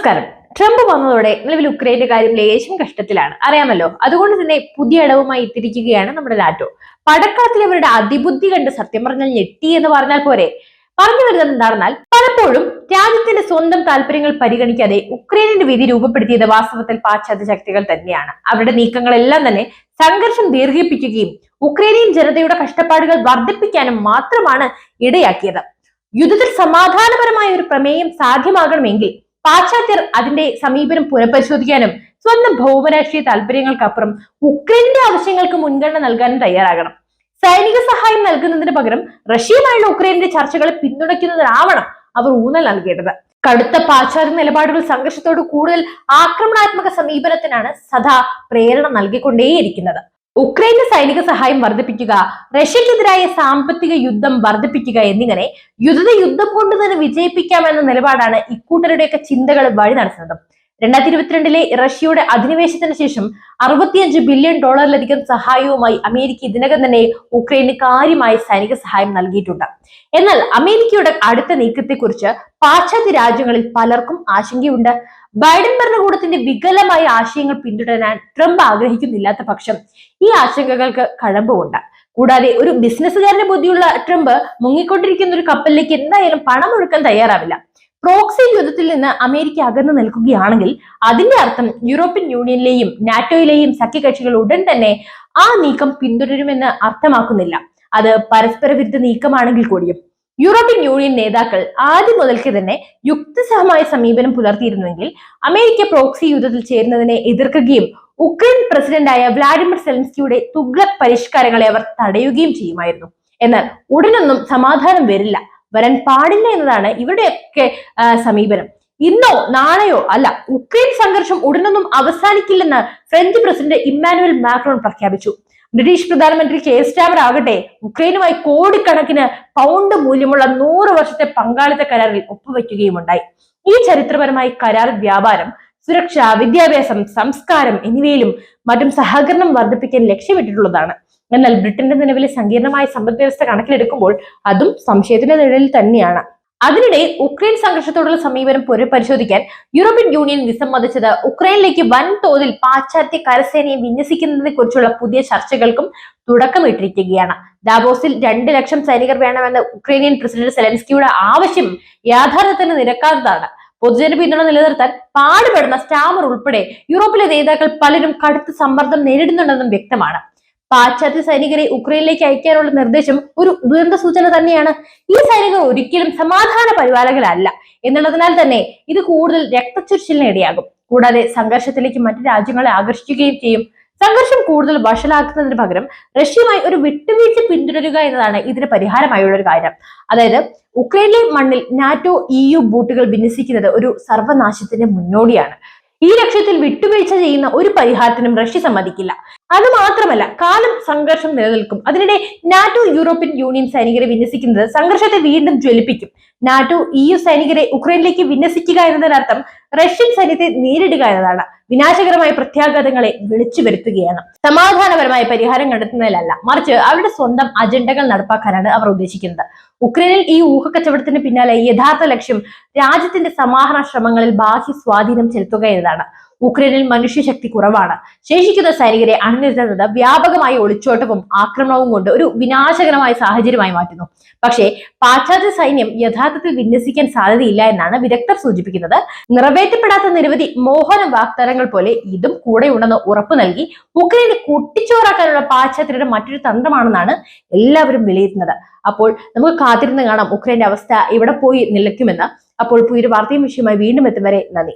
നമസ്കാരം. ട്രംപ് വന്നതോടെ നിലവിൽ ഉക്രൈന്റെ കാര്യം ലേശം കഷ്ടത്തിലാണ്. അറിയാമല്ലോ അതുകൊണ്ട് തന്നെ പുതിയ ഇടവുമായി എത്തിയിരിക്കുകയാണ് നമ്മുടെ നാറ്റോ പടക്കളത്തിൽ അവരുടെ അതിബുദ്ധി കണ്ട് സത്യം പറഞ്ഞാൽ ഞെട്ടി എന്ന് പറഞ്ഞാൽ പോരെ. പറഞ്ഞു വരുന്നത് എന്താണെന്നാൽ പലപ്പോഴും രാജ്യത്തിന്റെ സ്വന്തം താല്പര്യങ്ങൾ പരിഗണിക്കാതെ ഉക്രൈനിന്റെ വിധി രൂപപ്പെടുത്തിയത് വാസ്തവത്തിൽ പാശ്ചാത്യ ശക്തികൾ തന്നെയാണ്. അവരുടെ നീക്കങ്ങളെല്ലാം തന്നെ സംഘർഷം ദീർഘിപ്പിക്കുകയും ഉക്രൈനിയൻ ജനതയുടെ കഷ്ടപ്പാടുകൾ വർദ്ധിപ്പിക്കാനും മാത്രമാണ് ഇടയാക്കിയത്. യുദ്ധത്തിൽ സമാധാനപരമായ ഒരു പ്രമേയം സാധ്യമാകണമെങ്കിൽ പാശ്ചാത്യർ അതിന്റെ സമീപനം പുനഃപരിശോധിക്കാനും സ്വന്തം ഭൗമരാഷ്ട്രീയ താല്പര്യങ്ങൾക്കപ്പുറം ഉക്രൈനിന്റെ ആവശ്യങ്ങൾക്ക് മുൻഗണന നൽകാനും തയ്യാറാകണം. സൈനിക സഹായം നൽകുന്നതിന് പകരം റഷ്യയുമായുള്ള ഉക്രൈനിന്റെ ചർച്ചകളെ പിന്തുണയ്ക്കുന്നതിനാവണം അവർ ഊന്നൽ നൽകേണ്ടത്. കടുത്ത പാശ്ചാത്യ നിലപാടുകൾ സംഘർഷത്തോട് കൂടുതൽ ആക്രമണാത്മക സമീപനത്തിനാണ് സദാ പ്രേരണ നൽകിക്കൊണ്ടേയിരിക്കുന്നത്. ഉക്രൈന് സൈനിക സഹായം വർദ്ധിപ്പിക്കുക റഷ്യക്കെതിരായ സാമ്പത്തിക യുദ്ധം വർദ്ധിപ്പിക്കുക എന്നിങ്ങനെ യുദ്ധത്തെ യുദ്ധം കൊണ്ട് തന്നെ വിജയിപ്പിക്കാമെന്ന നിലപാടാണ് ഇക്കൂട്ടരുടെയൊക്കെ ചിന്തകൾ വഴി നടത്തുന്നത്. രണ്ടായിരത്തി ഇരുപത്തിരണ്ടിലെ റഷ്യയുടെ അധിനിവേശത്തിന് ശേഷം അറുപത്തിയഞ്ച് ബില്യൺ ഡോളറിലധികം സഹായവുമായി അമേരിക്ക ഇതിനകം തന്നെ ഉക്രൈന് കാര്യമായ സൈനിക സഹായം നൽകിയിട്ടുണ്ട്. എന്നാൽ അമേരിക്കയുടെ അടുത്ത നീക്കത്തെക്കുറിച്ച് പാശ്ചാത്യ രാജ്യങ്ങളിൽ പലർക്കും ആശങ്കയുണ്ട്. ബൈഡൻ ഭരണകൂടത്തിന്റെ വികലമായ ആശയങ്ങൾ പിന്തുടരാൻ ട്രംപ് ആഗ്രഹിക്കുന്നില്ലാത്ത പക്ഷം ഈ ആശങ്കകൾക്ക് കഴമ്പുണ്ട് കൂടാതെ ഒരു ബിസിനസ്സുകാരന്റെ ബുദ്ധിയുള്ള ട്രംപ് മുങ്ങിക്കൊണ്ടിരിക്കുന്ന ഒരു കപ്പലിലേക്ക് എന്തായാലും പണമൊഴുക്കാൻ തയ്യാറാവില്ല. പ്രോക്സി യുദ്ധത്തിൽ നിന്ന് അമേരിക്ക അകന്നു നിൽക്കുകയാണെങ്കിൽ അതിന്റെ അർത്ഥം യൂറോപ്യൻ യൂണിയനിലെയും നാറ്റോയിലെയും സഖ്യകക്ഷികൾ ഉടൻ തന്നെ ആ നീക്കം പിന്തുടരുമെന്ന് അർത്ഥമാക്കുന്നില്ല. അത് പരസ്പര വിരുദ്ധ നീക്കമാണെങ്കിൽ കൂടിയും. യൂറോപ്യൻ യൂണിയൻ നേതാക്കൾ ആദ്യം മുതൽക്ക് തന്നെ യുക്തിസഹമായ സമീപനം പുലർത്തിയിരുന്നുവെങ്കിൽ അമേരിക്ക പ്രോക്സി യുദ്ധത്തിൽ ചേരുന്നതിനെ എതിർക്കുകയും ഉക്രൈൻ പ്രസിഡന്റായ വ്ളാഡിമിർ സെലൻസ്കിയുടെ തുഗ്ലക് പരിഷ്കാരങ്ങളെ അവർ തടയുകയും ചെയ്യുമായിരുന്നു. എന്നാൽ ഉടനൊന്നും സമാധാനം വരില്ല. വരാൻ പാടില്ല എന്നതാണ് ഇവരുടെയൊക്കെ സമീപനം. ഇന്നോ നാളെയോ അല്ല ഉക്രൈൻ സംഘർഷം ഉടനൊന്നും അവസാനിക്കില്ലെന്ന് ഫ്രഞ്ച് പ്രസിഡന്റ് ഇമ്മാനുവൽ മാക്രോൺ പ്രഖ്യാപിച്ചു. ബ്രിട്ടീഷ് പ്രധാനമന്ത്രി കെ സ്റ്റാമർ ആകട്ടെ ഉക്രൈനുമായി കോടിക്കണക്കിന് പൗണ്ട് മൂല്യമുള്ള നൂറ് വർഷത്തെ പങ്കാളിത്ത കരാറിൽ ഒപ്പുവയ്ക്കുകയുമുണ്ടായി ഈ ചരിത്രപരമായ കരാർ വ്യാപാരം സുരക്ഷ വിദ്യാഭ്യാസം സംസ്കാരം എന്നിവയിലും മറ്റും സഹകരണം വർദ്ധിപ്പിക്കാൻ ലക്ഷ്യമിട്ടിട്ടുള്ളതാണ്. എന്നാൽ ബ്രിട്ടന്റെ നിലവിലെ സങ്കീർണമായ സമ്പദ് വ്യവസ്ഥ കണക്കിലെടുക്കുമ്പോൾ അതും സംശയത്തിന്റെ നിഴലിൽ തന്നെയാണ്. അതിനിടെ ഉക്രൈൻ സംഘർഷത്തോടുള്ള സമീപനം പുനഃപരിശോധിക്കാൻ യൂറോപ്യൻ യൂണിയൻ വിസമ്മതിച്ചത് ഉക്രൈനിലേക്ക് വൻതോതിൽ പാശ്ചാത്യ കരസേനയെ വിന്യസിക്കുന്നതിനെ കുറിച്ചുള്ള പുതിയ ചർച്ചകൾക്കും തുടക്കമിട്ടിരിക്കുകയാണ്. ദാബോസിൽ രണ്ട് ലക്ഷം സൈനികർ വേണമെന്ന ഉക്രൈനിയൻ പ്രസിഡന്റ് സെലൻസ്കിയുടെ ആവശ്യം യാഥാർത്ഥ്യത്തിന് നിരക്കാത്തതാണ്. പൊതുജന പിന്തുണ നിലനിർത്താൻ പാടുപെടുന്ന സ്റ്റാമർ ഉൾപ്പെടെ യൂറോപ്പിലെ നേതാക്കൾ പലരും കടുത്ത സമ്മർദ്ദം നേരിടുന്നുണ്ടെന്നും വ്യക്തമാണ്. പാശ്ചാത്യ സൈനികരെ ഉക്രൈനിലേക്ക് അയക്കാനുള്ള നിർദ്ദേശം ഒരു ദുരന്ത സൂചന തന്നെയാണ്. ഈ സൈനികർ ഒരിക്കലും സമാധാന പരിപാലകരല്ല. എന്നുള്ളതിനാൽ തന്നെ ഇത് കൂടുതൽ രക്തച്ചൊരിച്ചിലിന് ഇടയാകും. കൂടാതെ സംഘർഷത്തിലേക്ക് മറ്റു രാജ്യങ്ങളെ ആകർഷിക്കുകയും ചെയ്യും. സംഘർഷം കൂടുതൽ വഷളാക്കുന്നതിന് പകരം റഷ്യയുമായി ഒരു വിട്ടുവീഴ്ച പിന്തുടരുക എന്നതാണ് ഇതിന് പരിഹാരമായുള്ള ഒരു കാര്യം. അതായത് ഉക്രൈനിലെ മണ്ണിൽ നാറ്റോ ഇ യു ബൂട്ടുകൾ വിന്യസിക്കുന്നത് ഒരു സർവനാശത്തിന്റെ മുന്നോടിയാണ്. ഈ ലക്ഷ്യത്തിൽ വിട്ടുവീഴ്ച ചെയ്യുന്ന ഒരു പരിഹാരത്തിനും റഷ്യ സമ്മതിക്കില്ല. അത് മാത്രമല്ല കാലം സംഘർഷം നിലനിൽക്കും. അതിനിടെ നാറ്റോ യൂറോപ്യൻ യൂണിയൻ സൈനികരെ വിന്യസിക്കുന്നത് സംഘർഷത്തെ വീണ്ടും ജ്വലിപ്പിക്കും. നാറ്റോ ഇ യു സൈനികരെ ഉക്രൈനിലേക്ക് വിന്യസിക്കുക എന്നതിനർത്ഥം റഷ്യൻ സൈന്യത്തെ നേരിടുക എന്നതാണ് വിനാശകരമായ പ്രത്യാഘാതങ്ങളെ വിളിച്ചു വരുത്തുകയാണ്. സമാധാനപരമായ പരിഹാരം കണ്ടെത്തുന്നതിലല്ല മറിച്ച് അവരുടെ സ്വന്തം അജണ്ടകൾ നടപ്പാക്കാനാണ് അവർ ഉദ്ദേശിക്കുന്നത്. ഉക്രൈനിൽ ഈ ഊഹക്കച്ചവടത്തിന് പിന്നാലെ യഥാർത്ഥ ലക്ഷ്യം രാജ്യത്തിന്റെ സമാഹരണ ശ്രമങ്ങളിൽ ബാഹ്യ സ്വാധീനം ചെലുത്തുക എന്നതാണ്. ഉക്രൈനിൽ മനുഷ്യശക്തി കുറവാണ്. ശേഷിക്കുന്ന സൈനികരെ അണിനിരുന്നത് വ്യാപകമായ ഒളിച്ചോട്ടവും ആക്രമണവും കൊണ്ട് ഒരു വിനാശകരമായ സാഹചര്യമായി മാറ്റുന്നു. പക്ഷേ പാശ്ചാത്യ സൈന്യം യഥാർത്ഥത്തിൽ വിന്യസിക്കാൻ സാധ്യതയില്ല എന്നാണ് വിദഗ്ധർ സൂചിപ്പിക്കുന്നത്. നിറവേറ്റപ്പെടാത്ത നിരവധി മോഹന വാഗ്ദാനങ്ങൾ പോലെ ഇതും കൂടെ ഉണ്ടെന്ന് ഉറപ്പു നൽകി ഉക്രൈനെ കുട്ടിച്ചോറാക്കാനുള്ള പാശ്ചാത്യരുടെ മറ്റൊരു തന്ത്രമാണെന്നാണ് എല്ലാവരും വിലയിരുത്തുന്നത്. അപ്പോൾ നമുക്ക് കാത്തിരുന്ന് കാണാം ഉക്രൈന്റെ അവസ്ഥ ഇവിടെ പോയി നിലയ്ക്കുമെന്ന്. അപ്പോൾ പുതിയൊരു വാർത്തയും വിഷയമായി വീണ്ടും എത്തും വരെ നന്ദി.